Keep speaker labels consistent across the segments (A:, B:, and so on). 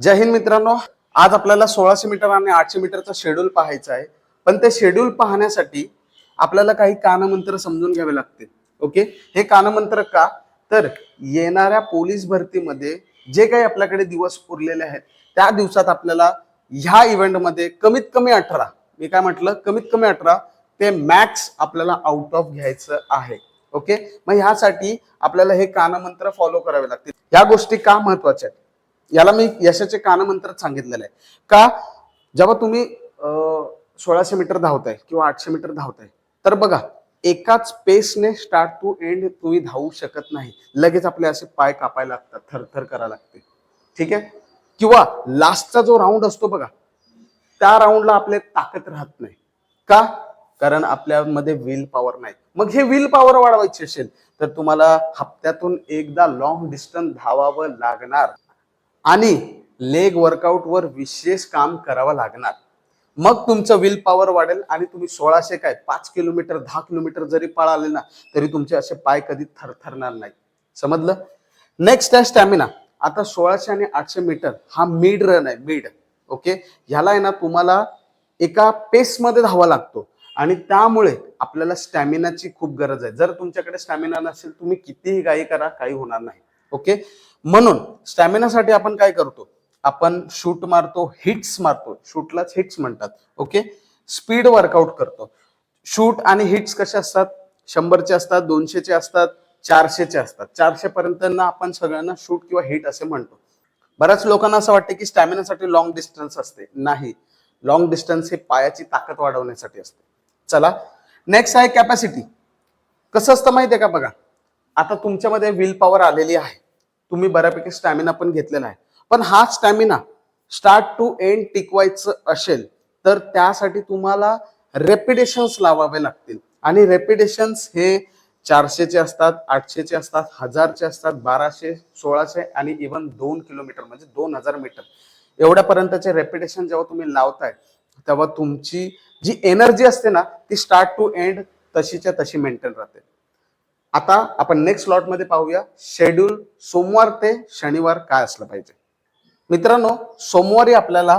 A: जय हिंद मित्रांनो. आज आपल्याला सोळाशे मीटर आणि आठशे मीटरचा शेड्यूल पाहायचा आहे. पण ते शेड्यूल पाहण्यासाठी आपल्याला काही कानमंत्र समजून घ्यावे लागतील. ओके हे कानमंत्र का? तर येणाऱ्या पोलीस भरतीमध्ये जे काही आपल्याकडे दिवस उरलेले आहेत त्या दिवसात आपल्याला ह्या इव्हेंटमध्ये कमीत कमी अठरा मी काय म्हटलं? कमीत कमी अठरा ते मॅक्स आपल्याला आउट ऑफ घ्यायचं आहे. ओके मग ह्यासाठी आपल्याला हे कानमंत्र फॉलो करावे लागतील. या गोष्टी का महत्त्वाच्या आहेत? याला मी यशाचे कानमंत्र सांगितलेले आहे. का? जेव्हा तुम्ही सोळाशे मीटर धावताय किंवा आठशे मीटर धावताय तर बघा एकाच पेसने स्टार्ट टू एंड तुम्ही धावू शकत नाही. लगेच आपले असे पाय कापायला लागतात थरथर करायला लागते. ठीक आहे? किंवा लास्टचा जो राऊंड असतो बघा त्या राऊंडला आपले ताकद राहत नाही. का? कारण आपल्यामध्ये विल पॉवर नाही. मग हे विल पॉवर वाढवायची असेल तर तुम्हाला हप्त्यातून एकदा लॉंग डिस्टन्स धावावं लागणार. आणि लेग वर्कआउटवर विशेष काम करावं लागणार. मग तुमचं विल पॉवर वाढेल आणि तुम्ही सोळाशे काय पाच किलोमीटर दहा किलोमीटर जरी पळाले ना तरी तुमचे असे पाय कधी थरथरणार नाही समजलं? नेक्स्ट आहे स्टॅमिना आता सोळाशे आणि आठशे मीटर हा मिड रन आहे मिड ओके ह्याला आहे ना तुम्हाला एका पेसमध्ये धावा लागतो. आणि त्यामुळे आपल्याला स्टॅमिनाची खूप गरज आहे. जर तुमच्याकडे स्टॅमिना नसेल तुम्ही कितीही काही करा काही होणार नाही. ओके म्हणून स्टॅमिनासाठी आपण काय करतो? आपण शूट मारतो हिट्स मारतो. शूटलाच हिट्स म्हणतात ओके? स्पीड वर्कआउट करतो. शूट आणि हिट्स कसे असतात? शंभरचे असतात दोनशेचे असतात चारशेचे असतात. चारशे पर्यंत ना आपण सगळ्यांना शूट किंवा हिट असे म्हणतो. बऱ्याच लोकांना असं वाटतं की स्टॅमिनासाठी लॉंग डिस्टन्स असते. नाही. लॉंग डिस्टन्स हे पायाची ताकद वाढवण्यासाठी असते. चला. नेक्स्ट आहे कॅपॅसिटी कसं असतं माहिती आहे का बघा? आता तुमच्यामध्ये विल पॉवर आलेली आहे. तुम्ही बऱ्यापैकी स्टॅमिना पण घेतलेला आहे. पण हा स्टॅमिना स्टार्ट टू एंड टिकवायचं असेल तर त्यासाठी तुम्हाला रेपिडेशन्स लावावे लागतील. आणि रेपिडेशन्स हे चारशेचे असतात आठशेचे असतात हजारचे असतात बाराशे सोळाशे आणि इवन दोन किलोमीटर म्हणजे दोन हजार मीटर एवढ्यापर्यंतचे रेपिडेशन जेव्हा तुम्ही लावताय तेव्हा तुमची जी एनर्जी असते ना ती स्टार्ट टू एंड तशीच्या तशी मेंटेन राहते. आता आपण नेक्स्ट स्लॉटमध्ये पाहूया. शेड्यूल सोमवार ते शनिवार काय असलं पाहिजे? मित्रांनो सोमवारी आपल्याला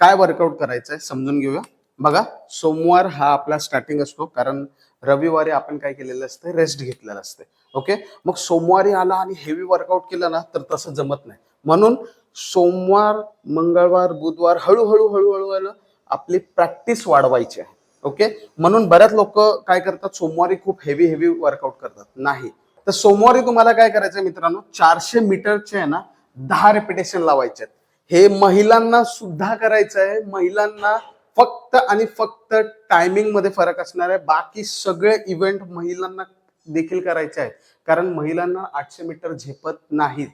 A: काय वर्कआउट करायचं आहे समजून घेऊया. बघा सोमवार हा आपला स्टार्टिंग असतो कारण रविवारी आपण काय केलेलं असतं रेस्ट घेतलेलं असते ओके मग सोमवारी आला आणि हेवी वर्कआउट केलं ना तर तसं जमत नाही. म्हणून सोमवार मंगळवार बुधवार हळूहळू हळूहळू आपली प्रॅक्टिस वाढवायची आहे. ओके? म्हणून बऱ्याच लोक काय करतात? सोमवारी खूप हेवी हेवी वर्कआउट करतात. नाही. तर सोमवारी तुम्हाला काय करायचं मित्रांनो? चारशे मीटरचे आहे ना दहा रेपिटेशन लावायचे आहेत. हे महिलांना सुद्धा करायचं आहे महिलांना फक्त आणि फक्त टायमिंगमध्ये फरक असणार आहे. बाकी सगळे इव्हेंट महिलांना देखील करायचे आहेत. कारण महिलांना आठशे मीटर झेपत नाहीत.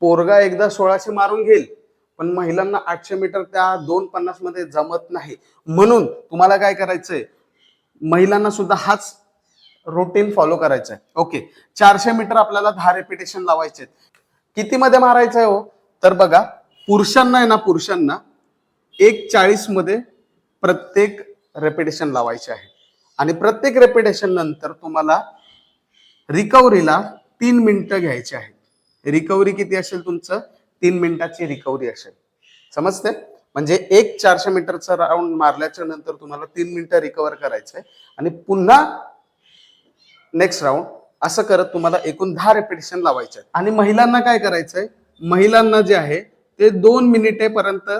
A: पोरगा एकदा सोळाशे मारून घेईल. पण महिलांना आठशे मीटर त्या दोन पन्नासमध्ये जमत नाही. म्हणून तुम्हाला काय करायचंय? महिलांना सुद्धा हाच रुटीन फॉलो करायचा आहे ओके चारशे मीटर आपल्याला दहा रेपिटेशन लावायचे किती मध्ये मारायचं आहे हो? तर बघा पुरुषांना आहे ना पुरुषांना एक चाळीसमध्ये प्रत्येक रेपिटेशन लावायचे आहे. आणि प्रत्येक रेपिटेशन नंतर तुम्हाला रिकव्हरीला तीन मिनिटं घ्यायची आहेत. रिकव्हरी किती असेल तुमचं? तीन मिनिटाची रिकव्हरी असेल. समजते म्हणजे एक चारशे मीटरचा राऊंड मारल्याच्या नंतर तुम्हाला तीन मिनिटं रिकव्हर करायचंय. आणि पुन्हा नेक्स्ट राऊंड असं करत तुम्हाला एकूण दहा रेपिटेशन लावायचे आणि महिलांना काय करायचंय? महिलांना जे आहे ते दोन मिनिटेपर्यंत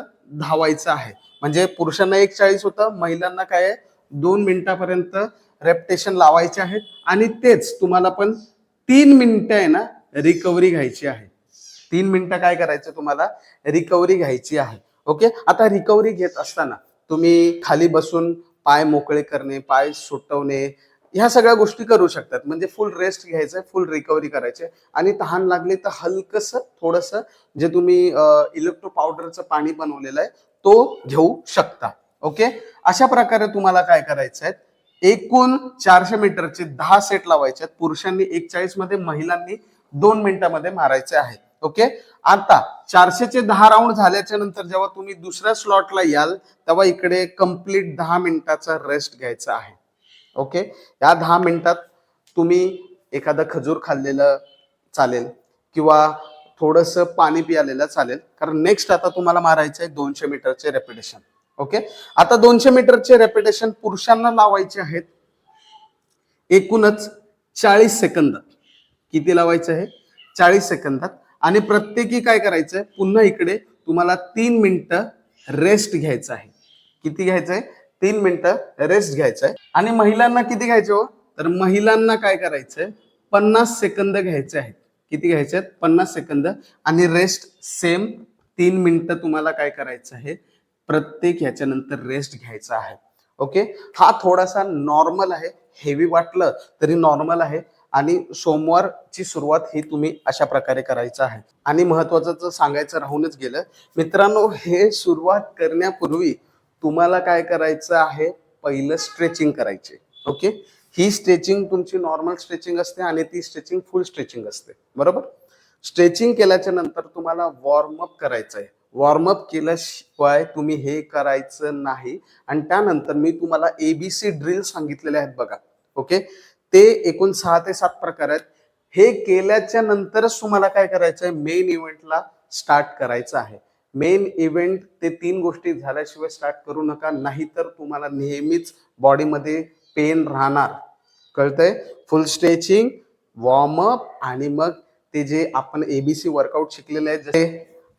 A: धावायचं आहे. म्हणजे पुरुषांना एक चाळीस होतं महिलांना काय आहे? दोन मिनिटापर्यंत रेपिटेशन लावायचे आहेत. आणि तेच तुम्हाला पण तीन मिनिटं आहे ना रिकव्हरी घ्यायची आहे. तीन मिनिटं काय करायचं तुम्हाला? रिकव्हरी घ्यायची आहे. ओके? आता रिकव्हरी घेत असताना तुम्ही खाली बसून पाय मोकळे करणे पाय सुटवणे ह्या सगळ्या गोष्टी करू शकतात. म्हणजे फुल रेस्ट घ्यायचं फुल रिकव्हरी करायचे. आणि तहान लागली तर हलकस थोडस जे तुम्ही इलेक्ट्रो पावडरचं पाणी बनवलेलं आहे तो घेऊ शकता. ओके? अशा प्रकारे तुम्हाला काय करायचं आहे? एकूण चारशे मीटरचे दहा सेट लावायचे आहेत. पुरुषांनी एक चाळीसमध्ये महिलांनी दोन मिनिटांमध्ये मारायचे आहेत. ओके? आता चारशेचे दहा राऊंड झाल्याच्यानंतर जेव्हा तुम्ही दुसऱ्या स्लॉटला याल तेव्हा इकडे कंप्लीट दहा मिनिटाचा रेस्ट घ्यायचा आहे. ओके? या दहा मिनिटात तुम्ही एखादं खजूर खाल्लेलं चालेल किंवा थोडस पाणी पियालेलं चालेल. कारण नेक्स्ट आता तुम्हाला मारायचं आहे दोनशे मीटरचे रेपिटेशन ओके? आता दोनशे मीटरचे रेपिटेशन पुरुषांना लावायचे आहेत. एकूणच चाळीस सेकंदात. किती लावायचं आहे? चाळीस सेकंदात. आणि प्रत्येकी काय करायचं आहे पुन्हा इकडे तुम्हाला तीन मिनिटं रेस्ट घ्यायचं आहे. किती घ्यायचं आहे तीन मिनिटं रेस्ट घ्यायचं आहे आणि महिलांना किती घ्यायचे हो? तर महिलांना काय करायचंय? पन्नास सेकंद घ्यायचे आहेत. किती घ्यायचे आहेत? पन्नास सेकंद. आणि रेस्ट सेम तीन मिनिटं तुम्हाला काय करायचं आहे? प्रत्येक ह्याच्यानंतर रेस्ट घ्यायचा आहे. ओके हा थोडासा नॉर्मल आहे. हेवी वाटलं तरी नॉर्मल आहे. आणि सोमवारची सुरुवात ही तुम्ही अशा प्रकारे करायचं आहे. आणि महत्वाचं तर सांगायचं राहूनच गेलं मित्रांनो हे सुरुवात करण्यापूर्वी तुम्हाला काय करायचं आहे? पहिलं स्ट्रेचिंग करायचे. ओके? ही स्ट्रेचिंग तुमची नॉर्मल स्ट्रेचिंग असते आणि ती स्ट्रेचिंग फुल स्ट्रेचिंग असते. बरोबर? स्ट्रेचिंग केल्याच्यानंतर तुम्हाला वॉर्मअप करायचं आहे. वॉर्मअप केल्याशिवाय तुम्ही हे करायचं नाही. आणि त्यानंतर मी तुम्हाला एबीसी ड्रिल सांगितलेले आहेत बघा. ओके? ते एकूण सहा ते सात प्रकार आहेत. हे केल्याच्या नंतरच तुम्हाला काय करायचं आहे मेन इव्हेंटला स्टार्ट करायचं आहे. मेन इव्हेंट ते तीन गोष्टी झाल्याशिवाय स्टार्ट करू नका. नाहीतर तुम्हाला नेहमीच बॉडीमध्ये पेन राहणार. कळतंय? फुल स्ट्रेचिंग वॉर्मअप आणि मग ते जे आपण एबीसी वर्कआउट शिकलेले आहेत जसे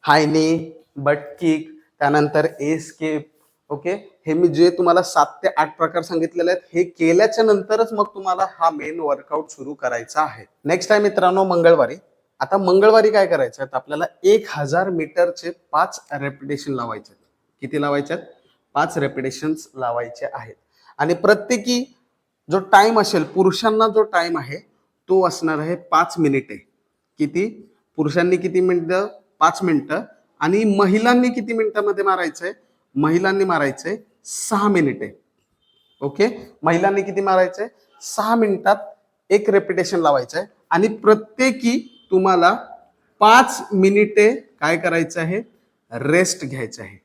A: हायनी बट किक त्यानंतर एस्केप ओके हे मी जे तुम्हाला सात ते आठ प्रकार सांगितलेले आहेत हे केल्याच्या नंतरच मग तुम्हाला हा मेन वर्कआउट सुरू करायचा आहे. नेक्स्ट आहे मित्रांनो मंगळवारी. आता मंगळवारी काय करायचं आहे? आपल्याला एक हजार मीटरचे पाच रेपिटेशन लावायचे आहेत. किती लावायचे आहेत? पाच रेपिटेशन लावायचे आहेत. आणि प्रत्येकी जो टाइम असेल पुरुषांना जो टाइम आहे तो असणार आहे पाच मिनिटे. किती? पुरुषांनी किती मिनिटं? पाच मिनिटं. आणि महिलांनी किती मिनिटामध्ये मारायचंय? महिलांनी मारायचंय सहा मिनिटे. ओके महिलांनी किती मारायचंय? सहा मिनिटात एक रेपिटेशन लावायचं आहे आणि प्रत्येकी तुम्हाला पाच मिनिटे काय करायचं आहे? रेस्ट घ्यायचं आहे.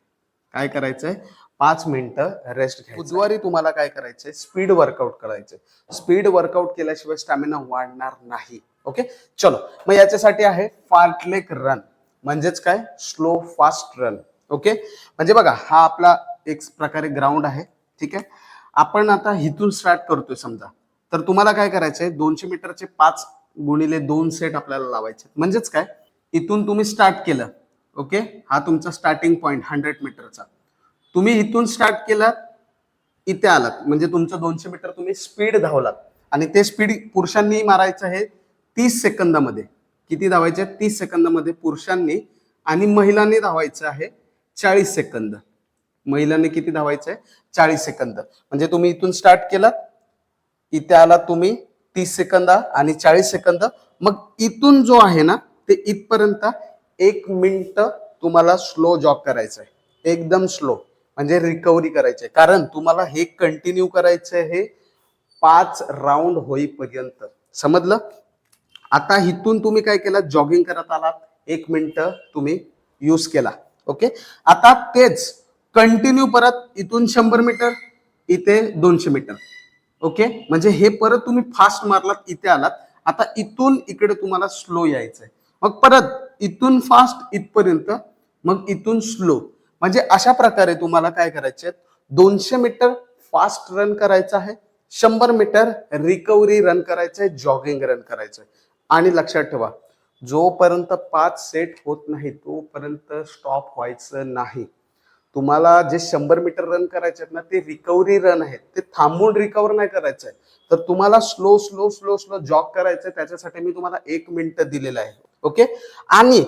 A: काय करायचं आहे पाच मिनिटं रेस्ट घ्या बुधवारी तुम्हाला काय करायचंय? स्पीड वर्कआउट करायचंय. स्पीड वर्कआउट केल्याशिवाय स्टॅमिना वाढणार नाही. ओके चलो. मग याच्यासाठी आहे फार्टलेक रन म्हणजेच काय? स्लो फास्ट रन ओके म्हणजे बघा हा आपला एक प्रकारे ग्राउंड आहे ठीक आहे? आपण आता इथून स्टार्ट करतोय समजा. तर तुम्हाला काय करायचंय? दोनशे मीटरचे पाच गुणिले दोन सेट आपल्याला लावायचे म्हणजेच काय? इथून तुम्ही स्टार्ट केलं ओके हा तुमचा स्टार्टिंग पॉईंट हंड्रेड मीटरचा तुम्ही इथून स्टार्ट केलात इथे आलात. म्हणजे तुमचं दोनशे मीटर तुम्ही स्पीड धावलात. आणि ते स्पीड पुरुषांनी मारायचं आहे तीस सेकंदामध्ये. किती धावायचे? तीस सेकंदामध्ये पुरुषांनी आणि महिलांनी धावायचं आहे चाळीस सेकंद. महिलांनी किती धावायचं आहे चाळीस सेकंद. म्हणजे तुम्ही इथून स्टार्ट केलात इथे आला तुम्ही तीस सेकंद आणि चाळीस सेकंद. मग इथून जो आहे ना ते इथपर्यंत एक मिनिट तुम्हाला स्लो जॉग करायचं आहे एकदम स्लो म्हणजे रिकव्हरी करायची आहे कारण तुम्हाला हे कंटिन्यू करायचं हे पाच राऊंड होईपर्यंत. समजलं? आता इथून तुम्ही काय केलं? जॉगिंग करत आलात. एक मिनिट तुम्ही यूज केला. ओके आता तेच कंटिन्यू परत इथून शंभर मीटर इथे दोनशे मीटर ओके म्हणजे हे परत तुम्ही फास्ट मारलात इथे आलात. आता इथून इकडे तुम्हाला स्लो यायचंय. मग परत इथून फास्ट इथपर्यंत मग इथून स्लो म्हणजे अशा प्रकारे तुम्हाला काय करायचे दोनशे मीटर फास्ट रन करायचं आहे. शंभर मीटर रिकव्हरी रन करायचं आहे जॉगिंग रन करायचंय. आणि लक्षात ठेवा जोपर्यंत पाच सेट होत नाही तोपर्यंत स्टॉप व्हायचं नाही. तुम्हाला जे शंभर मीटर रन करायचे आहेत ना ते रिकव्हरी रन आहेत. ते थांबून रिकव्हर नाही करायचं आहे तर तुम्हाला slow slow slow slow jog करायचंय त्याच्यासाठी मी तुम्हाला एक मिनिट दिलेलं आहे. ओके आणि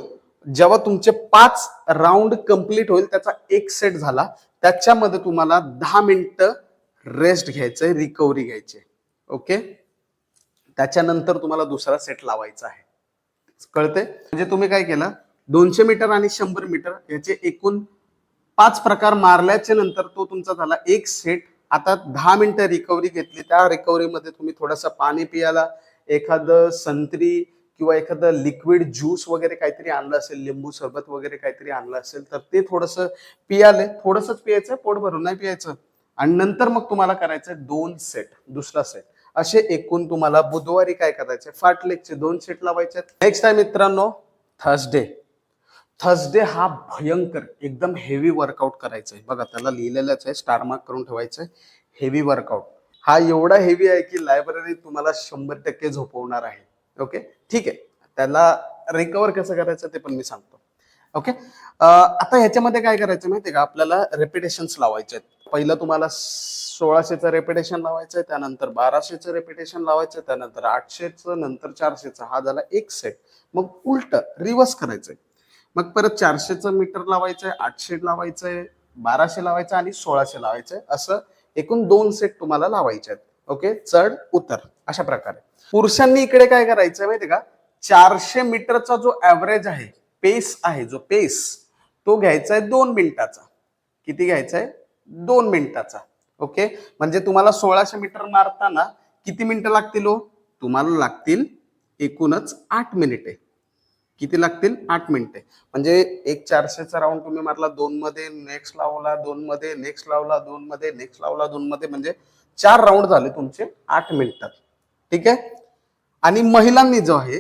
A: जेव्हा तुमचे पाच राऊंड कंप्लीट होईल त्याचा एक सेट झाला त्याच्यामध्ये तुम्हाला दहा मिनिटं रेस्ट घ्यायचंय रिकव्हरी घ्यायची ओके त्याच्यानंतर तुम्हाला दुसरा सेट लावायचा आहे. कळते म्हणजे तुम्ही काय केलं? दोनशे मीटर आणि शंभर मीटर याचे एकूण पाच प्रकार मारल्याच्या नंतर तो तुमचा झाला एक सेट. आता दहा मिनिटं रिकव्हरी घेतली. त्या रिकव्हरीमध्ये तुम्ही थोडंसं पाणी पियाला. एखादं संत्री किंवा एखादं लिक्विड ज्यूस वगैरे काहीतरी आणलं असेल लिंबू सरबत वगैरे काहीतरी आणलं असेल तर ते थोडंसं पियाले. थोडंसंच पियायचं पोट भरून नाही पियायचं. आणि नंतर मग तुम्हाला करायचं दोन सेट दुसरा सेट असे एकूण तुम्हाला बुधवारी काय करायचे? फाटलेकचे दोन सेट लावायचे. नेक्स्ट आहे मित्रांनो थर्सडे थर्सडे हा भयंकर एकदम हेवी वर्कआउट करायचा आहे बघा त्याला लिहिलेलंच आहे स्टार मार्क करून ठेवायचं आहे हेवी वर्कआउट हा एवढा हेवी आहे की लायब्ररी तुम्हाला शंभर टक्के झोपवणार आहे. ओके ठीक आहे. त्याला रिकवर कसं करायचं ते पण मी सांगतो. ओके आता ह्याच्यामध्ये काय करायचं आहे का? आपल्याला रेपिटेशन्स लावायचे आहेत. पहिलं तुम्हाला सोळाशेचं रेपिटेशन लावायचं आहे त्यानंतर बाराशेचं रेपिटेशन लावायचं त्यानंतर आठशेचं नंतर चारशेचं. हा झाला एक सेट मग उलट रिव्हर्स आहे मग परत चारशेचं मीटर लावायचंय आठशे लावायचंय बाराशे लावायचं आणि सोळाशे लावायचंय. असं एकूण दोन सेट तुम्हाला लावायचे आहेत. ओके चढ उतर. अशा प्रकारे. पुरुषांनी इकडे काय करायचं माहितीये का? चारशे मीटरचा जो ऍव्हरेज आहे पेस आहे जो पेस तो घ्यायचा आहे दोन मिनिटाचा. किती घ्यायचा आहे दोन मिनिटाचा. ओके म्हणजे तुम्हाला सोळाशे मीटर मारताना किती मिनिटं लागतील हो? तुम्हाला लागतील एकूणच आठ मिनिटे. किती लागतील? आठ मिनिटे. म्हणजे एक चारशेचा राऊंड तुम्ही मारला दोन मध्ये नेक्स्ट लावला दोन मध्ये नेक्स्ट लावला दोन मध्ये नेक्स्ट लावला दोन मध्ये म्हणजे चार राऊंड झाले तुमचे आठ मिनिटात. ठीक आहे? आणि महिलांनी जो आहे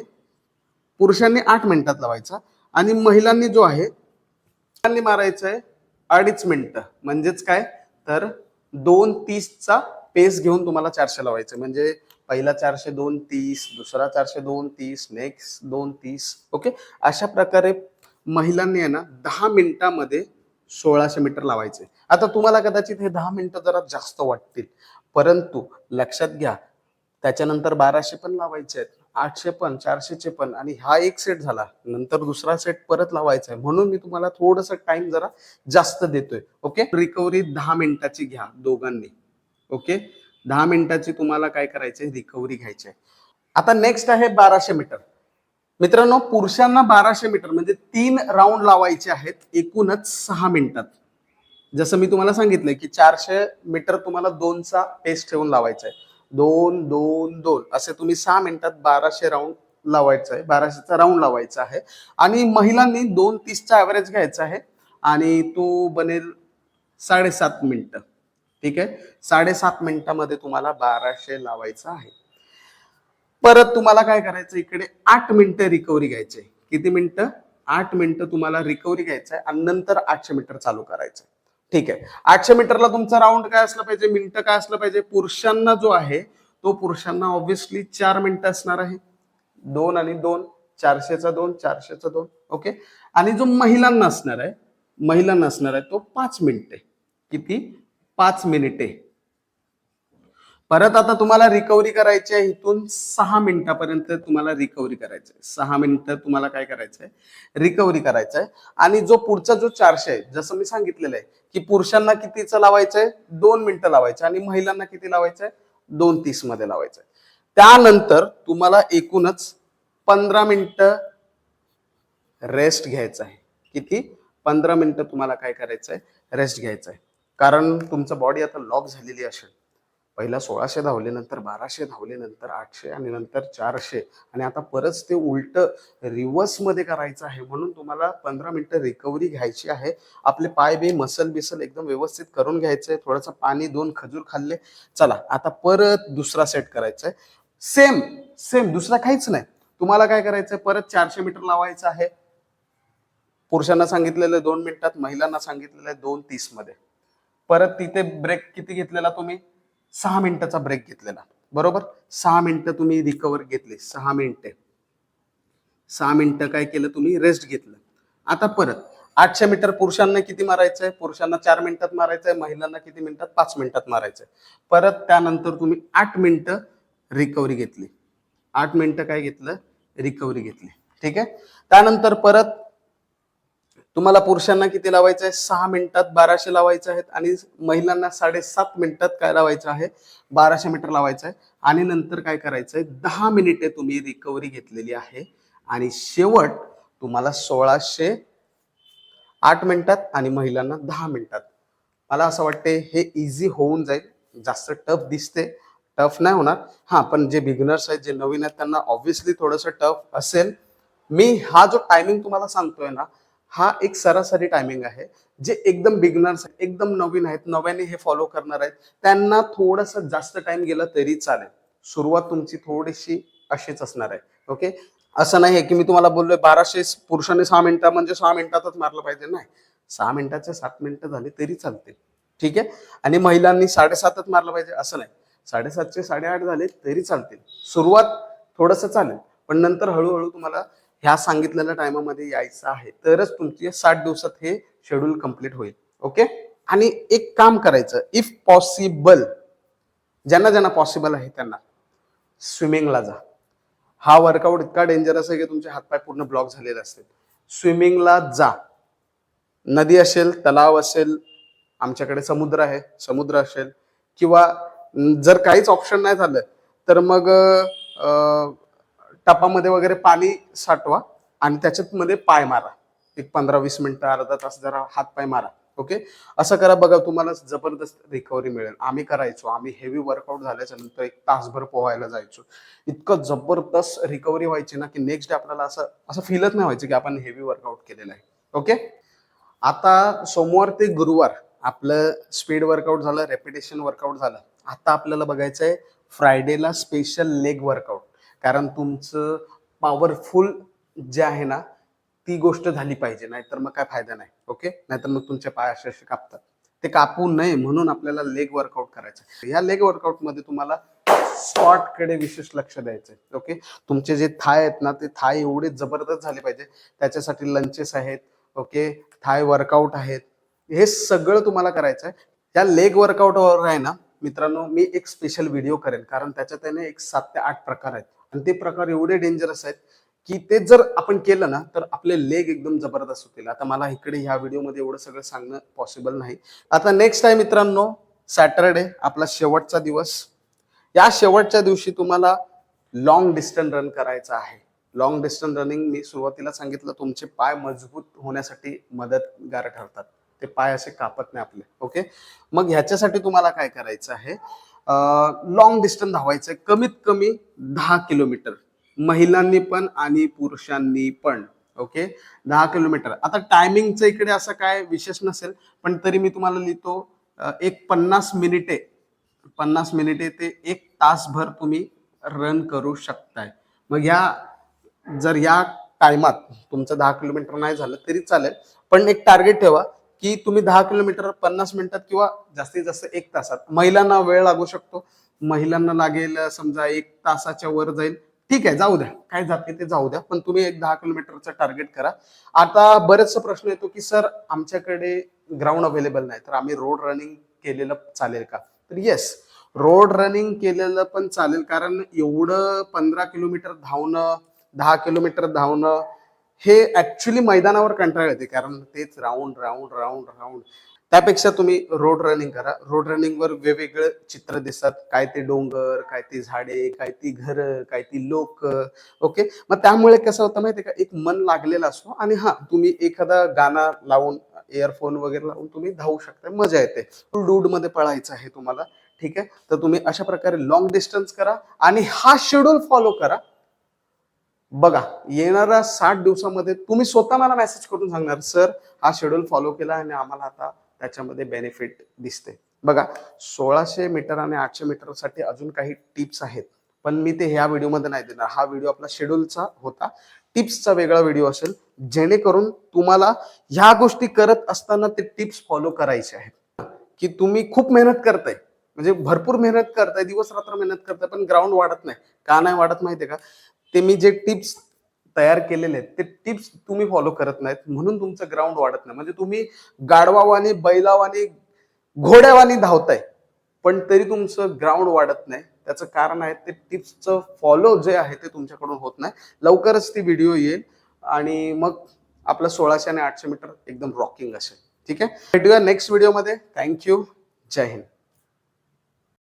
A: पुरुषांनी आठ मिनिटात लावायचा. आणि महिलांनी जो आहे महिलांनी मारायचं आहे अडीच मिनिटं. म्हणजेच काय? तर दोन तीसचा पेस घेऊन तुम्हाला चारशे लावायचं म्हणजे पहिला चारशे दोन तीस दुसरा चारशे दोन तीस नेक्स्ट दोन तीस. ओके अशा प्रकारे महिलांनी आहे ना दहा मिनिटामध्ये सोळाशे मीटर लावायचे. आता तुम्हाला कदाचित हे दहा मिनिटं जरा जास्त वाटतील. परंतु लक्षात घ्या त्याच्यानंतर बाराशे पण लावायचे आहेत आठशे पण चारशेचे पण आणि हा एक सेट झाला. नंतर दुसरा सेट परत लावायचा आहे. म्हणून मी तुम्हाला थोडस टाइम जरा जास्त देतोय. ओके रिकव्हरी दहा मिनिटाची घ्या दोघांनी. ओके दहा मिनिटाची तुम्हाला काय करायचे रिकव्हरी घ्यायची आहे आता नेक्स्ट आहे बाराशे मीटर मित्रांनो पुरुषांना बाराशे मीटर म्हणजे तीन राऊंड लावायचे आहेत एकूणच सहा मिनिटात. जसं मी तुम्हाला सांगितलं की चारशे मीटर तुम्हाला दोनचा पेस्ट ठेवून लावायचा आहे दोन दोन दोन. असे तुम्ही सहा मिनिटात बाराशे राऊंड लावायचं आहे बाराशेचा राऊंड लावायचा आहे. आणि महिलांनी दोन तीसचा ऍव्हरेज घ्यायचा आहे. आणि तो बनेल साडेसात मिनिटं. ठीक आहे? साडेसात मिनिटामध्ये तुम्हाला बाराशे लावायचं आहे. परत तुम्हाला काय करायचं? इकडे आठ मिनिटं रिकव्हरी घ्यायचे. किती मिनिटं? आठ मिनिटं तुम्हाला रिकव्हरी घ्यायचं आहे आणि नंतर आठशे मीटर चालू करायचं ठीक आहे? आठशे मीटरला तुमचा राऊंड काय असलं पाहिजे? मिनिटं काय असलं पाहिजे? पुरुषांना जो आहे तो पुरुषांना ऑब्व्हियसली चार मिनिटं असणार आहे. दोन आणि दोन चारशेचा दोन चारशेचा दोन ओके? आणि जो महिलांना असणार आहे महिलांना असणार आहे तो पाच मिनिटे किती? पाच मिनिटे. परत आता तुम्हाला रिकव्हरी करायची आहे इथून सहा मिनिटापर्यंत तुम्हाला रिकव्हरी करायचं आहे सहा मिनिटं तुम्हाला काय करायचं आहे रिकव्हरी करायचं आहे आणि जो पुढचा जो चारशे आहे जसं मी सांगितलेलं आहे की पुरुषांना कितीचं लावायचं आहे दोन मिनिटं लावायचं आणि महिलांना किती लावायचं आहे दोन तीसमध्ये लावायचं आहे त्यानंतर तुम्हाला एकूणच पंधरा मिनिटं रेस्ट घ्यायचं आहे किती? पंधरा मिनिटं तुम्हाला काय करायचं आहे रेस्ट घ्यायचं आहे कारण तुमचं बॉडी आता लॉक झालेली असेल. पहिला सोळाशे धावले नंतर बाराशे धावले नंतर आठशे आणि नंतर चारशे. आणि आता परत ते उलट रिव्हर्समध्ये करायचं आहे म्हणून तुम्हाला पंधरा मिनिटं रिकव्हरी घ्यायची आहे. आपले पाय बे मसल बिसल एकदम व्यवस्थित करून घ्यायचंय. थोडंसं पाणी दोन खजूर खाल्ले. चला आता परत दुसरा सेट करायचा आहे सेम सेम दुसरा काहीच नाही. तुम्हाला काय करायचंय? परत चारशे मीटर लावायचं आहे. पुरुषांना सांगितलेलं दोन मिनिटात महिलांना सांगितलेलं आहे दोन तीसमध्ये परत तिथे ब्रेक किती घेतलेला तुम्ही? सहा मिनिटाचा ब्रेक घेतलेला. बरोबर? सहा मिनिटं तुम्ही रिकवर घेतले. सहा मिनिटे. सहा मिनिटं काय केलं तुम्ही? रेस्ट घेतलं. आता परत आठशे मीटर पुरुषांना किती मारायचंय? पुरुषांना चार मिनिटात मारायचंय महिलांना किती मिनिटात? पाच मिनिटात मारायचंय. परत त्यानंतर तुम्ही आठ मिनिटं रिकव्हरी घेतली. आठ मिनिटं काय घेतलं? रिकव्हरी घेतली. ठीक आहे? त्यानंतर परत तुम्हाला पुरुषांना किती लावायचं आहे? सहा मिनिटात बाराशे लावायचे आहेत आणि महिलांना साडेसात मिनिटात काय लावायचं आहे? बाराशे मीटर लावायचं आहे. आणि नंतर काय करायचं आहे? दहा मिनिटे तुम्ही रिकव्हरी घेतलेली आहे. आणि शेवट तुम्हाला सोळाशे आठ मिनिटात आणि महिलांना दहा मिनिटात. मला असं वाटते हे इझी होऊन जाईल. जास्त टफ दिसते. टफ नाही होणार. हां पण जे बिगिनर्स आहेत जे नवीन आहेत त्यांना ऑब्व्हियसली थोडंसं टफ असेल. मी हा जो टायमिंग तुम्हाला सांगतोय ना हा एक सरासरी टायमिंग आहे. जे एकदम बिगनर्स एकदम नवीन आहेत नव्याने हे फॉलो करणार आहेत त्यांना थोडंसं जास्त टाइम गेला तरी चालेल. सुरुवात तुमची थोडीशी अशीच असणार आहे. ओके असं नाही की मी तुम्हाला बोललोय बाराशे पुरुषांनी सहा मिनिटं म्हणजे सहा मिनिटातच मारलं पाहिजे. नाही. सहा मिनिटाचे सात मिनिटं झाले तरी चालतील. ठीक आहे? आणि महिलांनी साडेसातच मारलं पाहिजे असं नाही. साडेसातचे साडेआठ झाले तरी चालतील. सुरुवात थोडंसं चालेल. पण नंतर हळूहळू तुम्हाला ह्या सांगितलेल्या टायमामध्ये यायचं आहे. तरच तुमची साठ दिवसात हे शेड्यूल कंप्लीट होईल. ओके आणि एक काम करायचं. इफ पॉसिबल ज्यांना ज्यांना पॉसिबल आहे त्यांना. स्विमिंगला जा. हा वर्कआउट इतका डेंजरस आहे की तुमचे हातपाय पूर्ण ब्लॉक झालेले असतील. स्विमिंगला जा. नदी असेल तलाव असेल आमच्याकडे समुद्र आहे समुद्र असेल किंवा जर काहीच ऑप्शन नाही झालं तर मग टपामध्ये वगैरे पाणी साठवा आणि त्याच्यात मध्ये पाय मारा. एक पंधरा वीस मिनिटं अर्धा तास जरा हात पाय मारा. ओके? असं करा बघा तुम्हाला जबरदस्त रिकव्हरी मिळेल. आम्ही करायचो. आम्ही हेवी वर्कआउट झाल्याच्यानंतर एक तासभर पोहायला जायचो. इतकं जबरदस्त रिकव्हरी व्हायची ना की नेक्स्ट डे आपल्याला असं असं फीलच नाही व्हायचं की आपण हेवी वर्कआउट केलेलं आहे. ओके? आता सोमवार ते गुरुवार आपलं स्पीड वर्कआउट झालं रेपिटेशन वर्कआउट झालं. आता आपल्याला बघायचं आहे फ्रायडेला स्पेशल लेग वर्कआउट कारण तुमचं पॉवरफुल जे आहे ना ती गोष्ट झाली पाहिजे नाहीतर मग काय फायदा नाही ओके नाहीतर मग तुमचे पाय असे असे कापतात. ते कापू नये म्हणून आपल्याला लेग वर्कआउट करायचं आहे. या लेग वर्कआउटमध्ये तुम्हाला स्पॉटकडे विशेष लक्ष द्यायचं आहे ओके तुमचे जे थाय आहेत ना ते थाय एवढे जबरदस्त झाले पाहिजे त्याच्यासाठी लंचेस आहेत ओके थाय वर्कआउट आहेत. हे सगळं तुम्हाला करायचं आहे. त्या लेग वर्कआउटवर आहे ना मित्रांनो मी एक स्पेशल व्हिडिओ करेन कारण त्याच्यात आहे ना एक सात ते आठ प्रकार आहेत. आणि ते प्रकार एवढे डेंजरस आहेत की ते जर आपण केलं ना तर आपले लेग एकदम जबरदस्त होतील. आता मला इकडे ह्या व्हिडिओमध्ये एवढं सगळं सांगणं पॉसिबल नाही. आता नेक्स्ट आहे मित्रांनो सॅटरडे आपला शेवटचा दिवस. या शेवटच्या दिवशी तुम्हाला लॉंग डिस्टन्स रन करायचं आहे. लॉंग डिस्टन्स रनिंग मी सुरुवातीला सांगितलं तुमचे पाय मजबूत होण्यासाठी मदतगार ठरतात. ते पाय असे कापत नाही आपले ओके मग ह्याच्यासाठी तुम्हाला काय करायचं आहे? लॉंग डिस्टन्स धावायचं आहे. कमीत कमी दहा किलोमीटर. महिलांनी पण आणि पुरुषांनी पण. ओके दहा किलोमीटर. आता टायमिंगचं इकडे असं काय विशेष नसेल पण तरी मी तुम्हाला लिहितो एक पन्नास मिनिटे पन्नास मिनिटे ते एक तासभर तुम्ही रन करू शकताय. मग या जर या टायमात तुमचं दहा किलोमीटर नाही झालं तरी चालेल. पण एक टार्गेट ठेवा. की तुम्ही दहा किलोमीटर पन्नास मिनिटात किंवा जास्तीत जास्त एक तासात. महिलांना वेळ लागू शकतो. महिलांना लागेल समजा एक तासाच्या वर जाईल. ठीक आहे जाऊ द्या. काय जाते ते जाऊ द्या. पण तुम्ही एक दहा किलोमीटरचं टार्गेट करा. आता बरेचसा प्रश्न येतो की सर आमच्याकडे ग्राउंड अवेलेबल नाही. तर आम्ही रोड रनिंग केलेलं चालेल का? तर येस रोड रनिंग केलेलं पण चालेल. कारण एवढं पंधरा किलोमीटर धावणं दहा किलोमीटर धावणं हे ऍक्च्युली मैदानावर कंटाळ येते कारण तेच राऊंड राऊंड राऊंड राऊंड त्यापेक्षा तुम्ही रोड रनिंग करा. रोड रनिंगवर वेगवेगळे चित्र दिसतात. काय ते डोंगर काय ते झाडे काय ती घरं काय ती लोक ओके मग त्यामुळे कसं होतं माहितीये का? एक मन लागलेला असतो आणि हा तुम्ही एखादा गाणं लावून इयरफोन वगैरे लावून तुम्ही धावू शकता. मजा येते. डूडमध्ये पळायचं आहे तुम्हाला ठीक आहे? तर तुम्ही अशा प्रकारे लॉंग डिस्टन्स करा आणि हा शेड्यूल फॉलो करा. बघा येणाऱ्या साठ दिवसामध्ये तुम्ही स्वतः मला मेसेज करून सांगणार सर हा शेड्यूल फॉलो केला आणि आम्हाला आता त्याच्यामध्ये बेनिफिट दिसते बघा सोळाशे मीटर आणि आठशे मीटरसाठी अजून काही टिप्स आहेत पण मी ते ह्या व्हिडिओमध्ये नाही देणार. हा व्हिडिओ आपला शेड्यूलचा होता. टिप्सचा वेगळा व्हिडिओ असेल जेणेकरून तुम्हाला ह्या गोष्टी करत असताना ते टिप्स फॉलो करायचे आहेत. की तुम्ही खूप मेहनत करताय. म्हणजे भरपूर मेहनत करताय दिवस रात्र मेहनत करताय पण ग्राउंड वाढत नाही. का नाही वाढत माहितीये का? ते मी जे टिप्स तयार केलेले आहेत ते टिप्स तुम्ही फॉलो करत नाहीत म्हणून तुमचं ग्राउंड वाढत नाही. म्हणजे तुम्ही गाडवावाने बैलावाने घोड्यावानी धावताय पण तरी तुमचं ग्राउंड वाढत नाही. त्याचं कारण आहे ते टिप्सचं फॉलो जे आहे ते तुमच्याकडून होत नाही. लवकरच ती व्हिडिओ येईल आणि मग आपलं सोळाशे आणि आठशे मीटर एकदम रॉकिंग असेल. ठीक आहे? भेटूया नेक्स्ट व्हिडिओमध्ये थँक्यू जय हिंद.